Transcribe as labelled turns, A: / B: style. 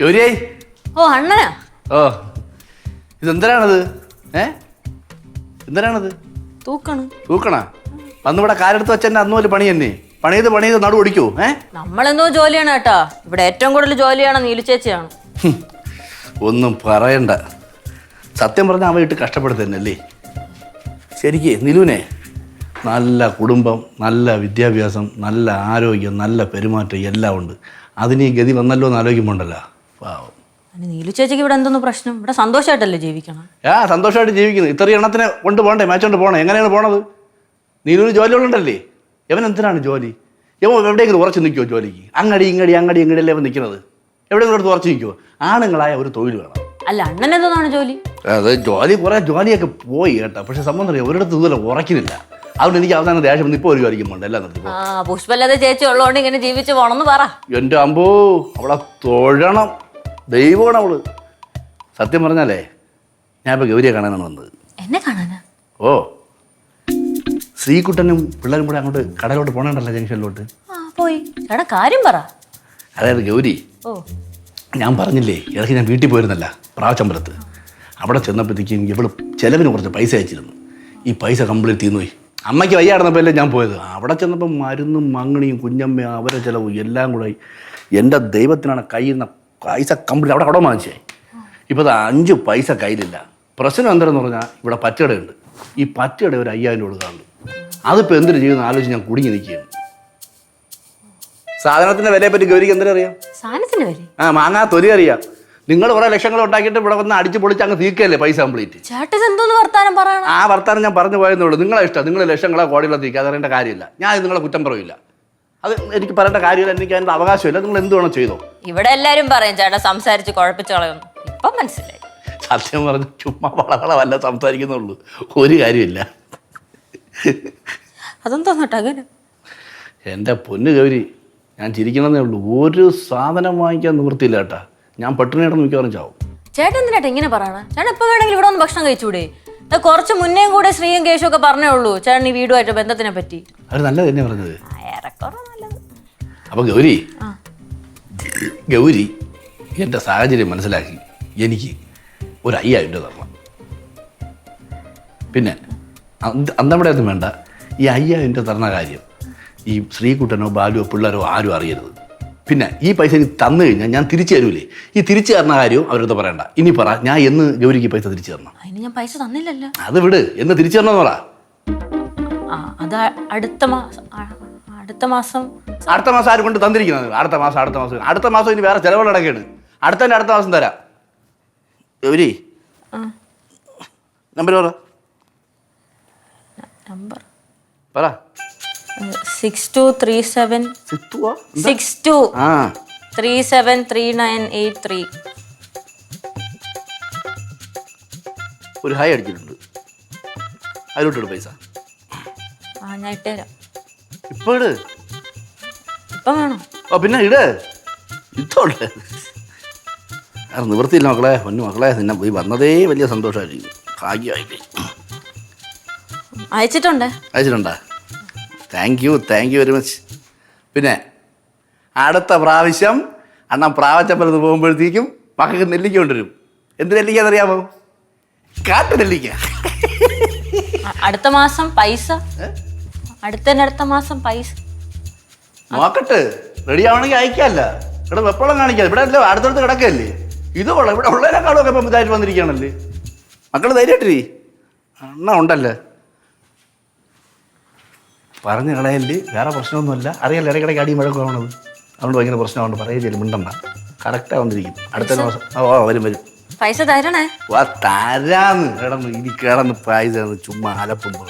A: ഗൗരിയേ?
B: ഓ അണ്ണനാ.
A: ഓ ഇതെന്തരാണത് ഏ? എന്തരാണത്
B: തൂക്കണം.
A: തൂക്കണ? അന്നിവിടെ കാലെടുത്ത് വെച്ചെന്നെ അന്ന് പോലെ പണി തന്നെ പണി ചെയ്ത് പണി ചെയ്ത് നടു ഓടിക്കോ ഏ?
B: നമ്മളെന്തോ ജോലിയാണ് കേട്ടോ. ഇവിടെ ഏറ്റവും കൂടുതൽ ജോലിയാണ് നീലു ചേച്ചിയാണ്.
A: ഒന്നും പറയണ്ട. സത്യം പറഞ്ഞാൽ അവ ഇട്ട് കഷ്ടപ്പെടുത്തന്നല്ലേ ശരിക്ക് നിലുവിനെ നല്ല കുടുംബം നല്ല വിദ്യാഭ്യാസം നല്ല ആരോഗ്യം നല്ല പെരുമാറ്റം എല്ലാം ഉണ്ട്. അതിന് ഗതി വന്നല്ലോ എന്ന് ആലോചിക്കുമ്പോണ്ടല്ലോ. പാവം
B: നീലു ചേച്ചിക്ക് ഇവിടെ എന്തോന്ന് പ്രശ്നം? ഇവിടെ സന്തോഷമായിട്ടല്ലേ ജീവിക്കണം?
A: ആ സന്തോഷമായിട്ട് ജീവിക്കുന്നു. ഇത്രയും എണ്ണത്തിനെ കൊണ്ട് പോകണ്ടേ? മാച്ചോണ്ട് പോകണേ? എങ്ങനെയാണ് പോണത്? നീലൂര് ജോലികളുണ്ടല്ലേ ഇവൻ എന്തിനാണ് ജോലി? ഇവൻ എവിടെയെങ്കിലും ഉറച്ചു നിൽക്കുവോ ജോലിക്ക്? അങ്ങടി ഇങ്ങടി അങ്ങടി ഇങ്ങടിയല്ലേ അവൻ നിൽക്കുന്നത്? എവിടെയെങ്കിലും എടുത്ത് ഉറച്ചു നിൽക്കുമോ ആണുങ്ങളായ ഒരു തൊഴിൽ വേണം.
B: അല്ല അണ്ണൻ എന്താണ് ജോലി?
A: അത് ജോലി കുറേ ജോലിയൊക്കെ പോയി കേട്ടോ. പക്ഷെ സംബന്ധം അറിയാം? ഒരിടത്ത് ഇതുപോലെ ഉറക്കുന്നില്ല അതുകൊണ്ട് എനിക്ക് അവസാനം ദേഷ്യം വന്ന് ഇപ്പോൾ ഒരു ജോലിക്കും പോകണ്ട. എല്ലാം നിർത്തി
B: പുഷ്പല്ലാതെ ചേച്ചി ഉള്ളതുകൊണ്ട് ഇങ്ങനെ ജീവിച്ച് എന്ന് പറ.
A: എന്റെ അമ്പോ അവളെ തൊഴണം. ദൈവമാണ് അവൾ. സത്യം പറഞ്ഞാലേ ഞാൻ ഇപ്പോൾ ഗൗരിയെ കാണാനാണ് വന്നത്.
B: എന്നെ കാണാനാ?
A: ഓ. ശ്രീകുട്ടനും പിള്ളേരും കൂടെ അങ്ങോട്ട് കടലോട്ട് പോകണണ്ടല്ലോ ജംഗ്ഷനിലോട്ട്.
B: ആ പോയി. ചേട്ടാ കാര്യം പറ.
A: അതായത് ഗൗരി
B: ഓ.
A: ഞാൻ പറഞ്ഞില്ലേ ഇടയ്ക്ക് ഞാൻ വീട്ടിൽ പോയിരുന്നല്ല പ്രാവച്ചമ്പലത്ത് അവിടെ ചെന്നപ്പോഴത്തേക്കും ഇവൾ ചെലവിന് കുറച്ച് പൈസ അയച്ചിരുന്നു. ഈ പൈസ കംപ്ലീറ്റ് തീർന്നുപോയി അമ്മയ്ക്ക് വയ്യാടുന്നപ്പോഴല്ലേ ഞാൻ പോയത്. അവിടെ ചെന്നപ്പോൾ മരുന്നും മങ്ങണിയും കുഞ്ഞമ്മയും അവരെ ചിലവും എല്ലാം കൂടെ. എന്റെ ദൈവത്തിനാണ് കയ്യിൽ നിന്ന് പൈസ കംപ്ലീറ്റ് അവിടെ കടം വാങ്ങിച്ചേ. ഇപ്പോൾ അത് അഞ്ച് പൈസ കയ്യിലില്ല. പ്രശ്നം എന്താണെന്ന് പറഞ്ഞാൽ ഇവിടെ പറ്റടയുണ്ട്. ഈ പറ്റട ഒരു അയ്യായിരം രൂപ കൊടുക്കാറുണ്ട്. അതിപ്പോൾ എന്തിനു ചെയ്യുന്ന ആലോചിച്ച് ഞാൻ കുടുങ്ങി നിൽക്കുകയാണ്. സാധനത്തിന്റെ വിലയെ പറ്റി ഗൗരിക്ക് എന്തിനാ അറിയാം?
B: സാധനത്തിന്റെ വില
A: ആ മാങ്ങാ തൊലി അറിയാം. നിങ്ങൾ കുറെ ലക്ഷങ്ങൾ ഉണ്ടാക്കിയിട്ട് ഇവിടെ വന്ന് അടിച്ചു പൊളിച്ച് അങ്ങ് തീക്കല്ലേ പൈസ കംപ്ലീറ്റ്?
B: വർത്താനം പറയണം?
A: ആ വർത്താനം ഞാൻ പറഞ്ഞു പോയെന്നേ ഉള്ളൂ. നിങ്ങളെ ഇഷ്ടം. നിങ്ങൾ ലക്ഷങ്ങളെ കോടികളെ തീക്കുക അതറിയേണ്ട കാര്യമില്ല. ഞാൻ നിങ്ങളെ കുറ്റം പറയില്ല. അത് എനിക്ക് പറയേണ്ട കാര്യമില്ല. എനിക്ക് അതിന്റെ അവകാശമില്ല. നിങ്ങൾ എന്ത് വേണം ചെയ്തോ.
B: ഇവിടെ എല്ലാരും പറയും ചേട്ടാ സംസാരിച്ച് കുഴപ്പിച്ച് ഇപ്പൊ മനസ്സിലായി.
A: സത്യം പറഞ്ഞു ചുമ്മാ വളരെ വല്ല സംസാരിക്കുന്നുള്ളൂ. ഒരു കാര്യമില്ല.
B: അതും തോന്നട്ടെ അങ്ങനെ?
A: എന്റെ പൊന്നു ഗൗരി ഞാൻ ചിരിക്കണമെന്നേ ഉള്ളൂ. ഒരു സാധനം വാങ്ങിക്കാൻ നിവൃത്തിയില്ല കേട്ടാ ഞാൻ പട്ടിണിയുടെ മിക്കവാറും ചാവും.
B: ചേട്ടൻ എന്തിനാട്ടെ ഇങ്ങനെ പറയണ? ചേട്ടൻ ഇപ്പൊ വേണമെങ്കിലും ഇവിടെ ഒന്ന് ഭക്ഷണം കഴിച്ചൂടെ? കുറച്ച് മുന്നേ കൂടെ ശ്രീയും കേശു ഒക്കെ പറഞ്ഞേ ഉള്ളൂ ചേട്ടൻ ഈ വീടുമായിട്ട് ബന്ധത്തിനെ പറ്റി.
A: അവർ നല്ലത് തന്നെ പറഞ്ഞത്. അപ്പൊ ഗൗരി ഗൗരി എന്റെ സാഹചര്യം മനസ്സിലാക്കി. എനിക്ക് ഒരു അയ്യായിരം രൂപ തരണം. പിന്നെ അന്നവിടെ ഒന്നും വേണ്ട. ഈ അയ്യായിരം രൂപ തരണ കാര്യം ഈ ശ്രീകുട്ടനോ ബാലുവോ പിള്ളേരോ ആരും അറിയരുത്. പിന്നെ ഈ പൈസ എനിക്ക് തന്നു കഴിഞ്ഞാൽ ഞാൻ തിരിച്ചു തരൂലേ? ഈ തിരിച്ചു തരണ കാര്യവും അവരടുത്ത് പറയണ്ട. ഇനി പറ ഞാൻ എന്ന് ഗൗരിക്ക് പൈസ തിരിച്ചു തരണം.
B: അതിന് ഞാൻ പൈസ തന്നില്ലല്ലോ.
A: അത് വിട്. എന്ന് തിരിച്ചു തരണം പറ.
B: അത് അടുത്ത മാസം അടുത്ത മാസം
A: അടുത്ത മാസം ആരും കൊണ്ട് തന്നിരിക്കുന്നത്? അടുത്ത മാസം അടുത്ത മാസം. അടുത്ത മാസം ഇനി വേറെ ചിലവുകളടക്കാണ് അടുത്തതിന്റെ അടുത്ത അടുത്ത മാസം തരാം. ഗൗരി നമ്പർ പറ.
B: നമ്പർ?
A: പറ.
B: Six two three seven. Six two three seven three nine eight three.
A: ഒരു ഹായ് അടിച്ചിട്ടുണ്ട്. അതിലോട്ടിട് പൈസ.
B: ആ ഞാൻ ഇട്ടുതരാം
A: ഇപ്പൊ ഇട്
B: ഇപ്പം വേണോ.
A: ഓ പിന്നെ ഇട്. നിവൃത്തിയില്ല മക്കളെ. പൊന്നു മക്കളെ നിന്നെ പോയി വന്നതേ വലിയ സന്തോഷമായിരിക്കും ഭാഗ്യമായി
B: അയച്ചിട്ടുണ്ട്.
A: അയച്ചിട്ടുണ്ടാ? Thank you thank you very much പിന്നെ അടുത്ത പ്രാവശ്യം അണ്ണൻ പ്രാവച്ചമ്പലത്ത് പോകുമ്പോഴത്തേക്കും മക്കൾക്ക് നെല്ലിക്ക കൊണ്ടുവരും. എന്ത് നെല്ലിക്കാന്നറിയാമോ കാട്ടു നെല്ലിക്ക.
B: അടുത്ത മാസം പൈസ. അടുത്തന്നെ അടുത്ത മാസം പൈസ.
A: നോക്കട്ടെ. റെഡി ആവണമെങ്കിൽ അയക്കാല്ല. ഇവിടെ വെപ്പളം കാണിക്കാതെ ഇവിടെ അല്ല അടുത്തടുത്ത് കിടക്കല്ലേ ഇത് കൊള്ളാം. ഇവിടെ ഉള്ളതിനേക്കാളും ഒക്കെ ഇപ്പം ഇതായിട്ട് വന്നിരിക്കുകയാണല്ലേ? മക്കൾ ധൈര്യമായിട്ടിരി. അണ്ണ ഉണ്ടല്ലേ? പറഞ്ഞു കളയല്ലേ. വേറെ പ്രശ്നമൊന്നുമില്ല. അറിയാലോ ഇടയ്ക്കിടയ്ക്ക് അടിയും വഴക്കമാണത് അതുകൊണ്ട് ഭയങ്കര പ്രശ്നമാണ് പറയുകയില്ല മിണ്ടണ്ട. കറക്റ്റാ വന്നിരിക്കും. അടുത്ത മാസം ഓ, വരും വരും.
B: പൈസ തരണേ.
A: വാ തരാന്ന്. കിടന്ന് ഇനി കിടന്ന് പൈസ ചുമ്മാ അലപ്പുമ്പോൾ